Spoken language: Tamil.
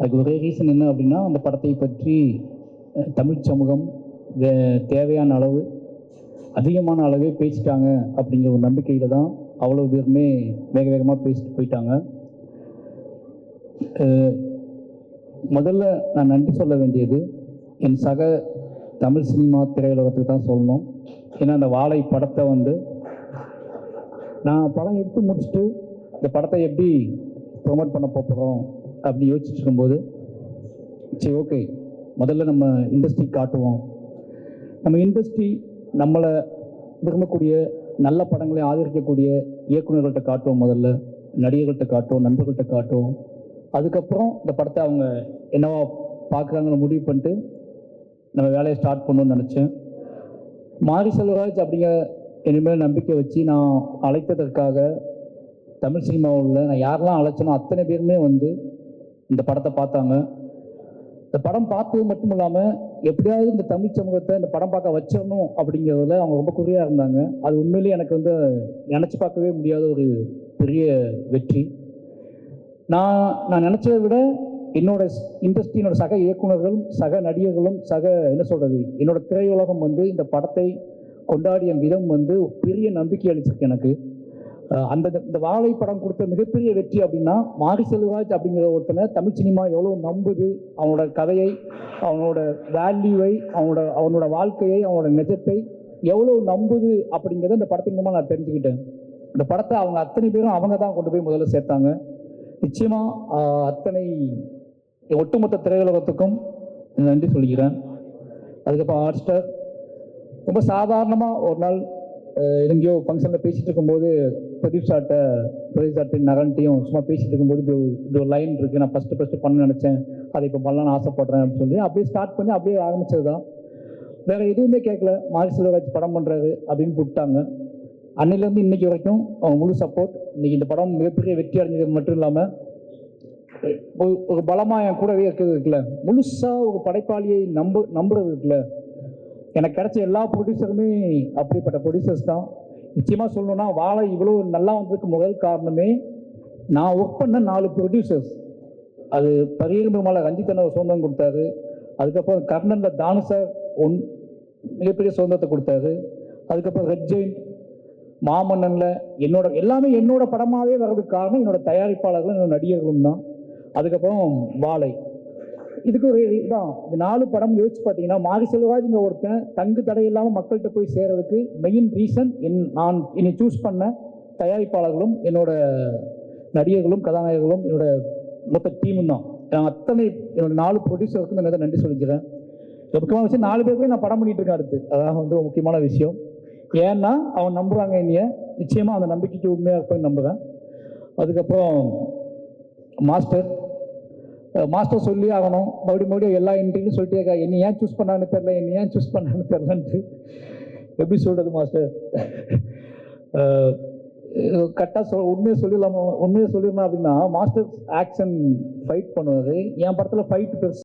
அதுக்கு ஒரே ரீசன் என்ன அப்படின்னா அந்த படத்தை பற்றி தமிழ் சமூகம் வே- தேவையான அளவு அதிகமான அளவே பேசிட்டாங்க அப்படிங்கிற ஒரு நம்பிக்கையில் தான் அவ்வளோ பேருமே வேக வேகமாக பேசிட்டு போயிட்டாங்க. முதல்ல நான் நன்றி சொல்ல வேண்டியது என் சக தமிழ் சினிமா திரையுலகத்துக்கு தான் சொல்லணும். ஏன்னா அந்த வாழை படத்தை வந்து நான் படம் எடுத்து முடிச்சுட்டு இந்த படத்தை எப்படி ப்ரொமோட் பண்ண போகிறோம் அப்படி யோசிச்சுட்டு இருக்கும்போது சரி ஓகே முதல்ல நம்ம இண்டஸ்ட்ரி காட்டுவோம். நம்ம இண்டஸ்ட்ரி நம்மளை விரும்பக்கூடிய நல்ல படங்களை ஆதரிக்கக்கூடிய இயக்குநர்கள்ட்ட காட்டுவோம் முதல்ல நடிகர்கள்ட்ட காட்டுவோம் நண்பர்கள்ட்ட காட்டுவோம். அதுக்கப்புறம் இந்த படத்தை அவங்க என்னவா பார்க்குறாங்கன்னு முடிவு பண்ணிட்டு நம்ம வேலையை ஸ்டார்ட் பண்ணணும்னு நினச்சேன். மாரி செல்வராஜ் அப்படிங்கிற இனிமேல் நம்பிக்கை வச்சு நான் அழைத்ததற்காக தமிழ் சினிமாவில் நான் யாரெல்லாம் அழைச்சனோ அத்தனை பேருமே வந்து இந்த படத்தை பார்த்தாங்க. இந்த படம் பார்த்தது மட்டும் இல்லாமல் எப்படியாவது இந்த தமிழ் சமூகத்தை இந்த படம் பார்க்க வச்சிடணும் அப்படிங்கிறதுல அவங்க ரொம்ப குறியாக இருந்தாங்க. அது உண்மையிலேயே எனக்கு வந்து நினச்சி பார்க்கவே முடியாத ஒரு பெரிய வெற்றி. நான் நான் நினச்சதை விட என்னோட இண்டஸ்ட்ரியினோட சக இயக்குனர்களும் சக நடிகர்களும் சக என்ன சொல்கிறது என்னோட திரையுலகம் வந்து இந்த படத்தை கொண்டாடிய விதம் வந்து பெரிய நம்பிக்கை அளிச்சிருக்கு எனக்கு. அந்த இந்த வாழை படம் கொடுத்த மிகப்பெரிய வெற்றி அப்படின்னா மாரி செல்வராஜ் அப்படிங்கிற ஒருத்தனை தமிழ் சினிமா எவ்வளோ நம்புது அவனோட கதையை அவனோட வேல்யூவை அவனோட அவனோட வாழ்க்கையை அவனோட நிஜத்தை எவ்வளோ நம்புது அப்படிங்கிறத இந்த படத்தின் மூலமாக நான் தெரிஞ்சுக்கிட்டேன். இந்த படத்தை அவங்க அத்தனை பேரும் அவங்க தான் கொண்டு போய் முதல்ல சேர்த்தாங்க. நிச்சயமாக அத்தனை ஒட்டுமொத்த திரையுலகத்துக்கும் நன்றி சொல்கிறேன் அதுக்கப்புறம் ஹாட்ஸ்டார் ரொம்ப சாதாரணமாக ஒரு நாள் எங்கேயோ ஃபங்க்ஷனில் பேசிகிட்டு இருக்கும்போது பிரதீப் சார்ட்ட பிரதீப் சார்ட்டு நகன்ட்டையும் சும்மா பேசிகிட்டு இருக்கும்போது இப்படி ஒரு- இப்படி ஒரு லைன் இருக்குது நான் ஃபஸ்ட்டு ஃபஸ்ட்டு பண்ண நினச்சேன். அதை இப்போ பண்ணலான்னு ஆசைப்படுறேன் அப்படின்னு சொல்லி அப்படியே ஸ்டார்ட் பண்ணி அப்படியே ஆரம்பிச்சது தான் வேறு எதுவுமே கேட்கல. மாரி செல்வராஜ் படம் பண்ணுறாரு அப்படின்னு கூப்பிட்டாங்க. அன்னையிலேருந்து இன்னைக்கு வரைக்கும் அவங்க முழு சப்போர்ட் இன்றைக்கி இந்த படம் மிகப்பெரிய வெற்றி அடைஞ்சது மட்டும் இல்லாமல் ஒரு ஒரு பலமாக என் கூடவே இருக்கிறது இருக்குல்ல. முழுசாக ஒரு படைப்பாளியை நம்ப நம்புறது இருக்குல்ல. எனக்கு கிடைச்ச எல்லா ப்ரொடியூசருமே அப்படிப்பட்ட ப்ரொடியூசர்ஸ் தான். நிச்சயமாக சொல்லணும்னா வாழை இவ்வளோ நல்லா வந்ததுக்கு முதல் காரணமே நான் ஒர்க் பண்ண நாலு ப்ரொடியூசர்ஸ் அது பரியர் பெருமாளை சுதந்திரம் கொடுத்தாரு. அதுக்கப்புறம் கர்ணனில் தானு சார் ஒன் மிகப்பெரிய சுதந்திரத்தை கொடுத்தாரு. அதுக்கப்புறம் ரெட் ஜெயின் என்னோட எல்லாமே என்னோட படமாகவே வர்றதுக்கு காரணம் என்னோட தயாரிப்பாளர்களும் என்னோட நடிகர்களும் தான். அதுக்கப்புறம் வாழை. இதுக்கு ஒரு இதுதான் இந்த நாலு படம் யோசிச்சு பார்த்தீங்கன்னா மாரி செல்வராஜ்ங்க ஒருத்தன் தங்கு தடை இல்லாமல் மக்கள்கிட்ட போய் சேர்றதுக்கு மெயின் ரீசன் என் நான் என்னை சூஸ் பண்ண தயாரிப்பாளர்களும் என்னோட நடிகர்களும் கதாநாயகர்களும் என்னோட மொத்த டீமும் தான். நான் அத்தனை என்னோட நாலு ப்ரொடியூசருக்கும் நான் நன்றி சொல்லிக்கிறேன். முக்கியமான விஷயம் நாலு பேருக்குமே நான் படம் பண்ணிட்டு இருக்கேன் அடுத்து. அதான் வந்து ஒரு முக்கியமான விஷயம். ஏன்னா அவன் நம்புறாங்க என்னைய. நிச்சயமாக அந்த நம்பிக்கைக்கு உண்மையாக இருப்பேன் நம்புகிறேன் அதுக்கப்புறம் மாஸ்டர் மாஸ்டர் சொல்லி ஆகணும். மறுபடியும் மறுபடியும் எல்லா இன்ட்ரியும் சொல்லிட்டே இருக்கா ஏன் சூஸ் பண்ணான்னு தெரில என்ன ஏன் சூஸ் பண்ணான்னு தெரிலன்ட்டு எப்படி சொல்கிறது மாஸ்டர் கரெக்டாக சொல் உண்மையை சொல்லிடலாமா உண்மையை சொல்லிடணும் அப்படின்னா மாஸ்டர் ஆக்ஷன் ஃபைட் பண்ணுவார். என் படத்தில் ஃபைட் பெருசு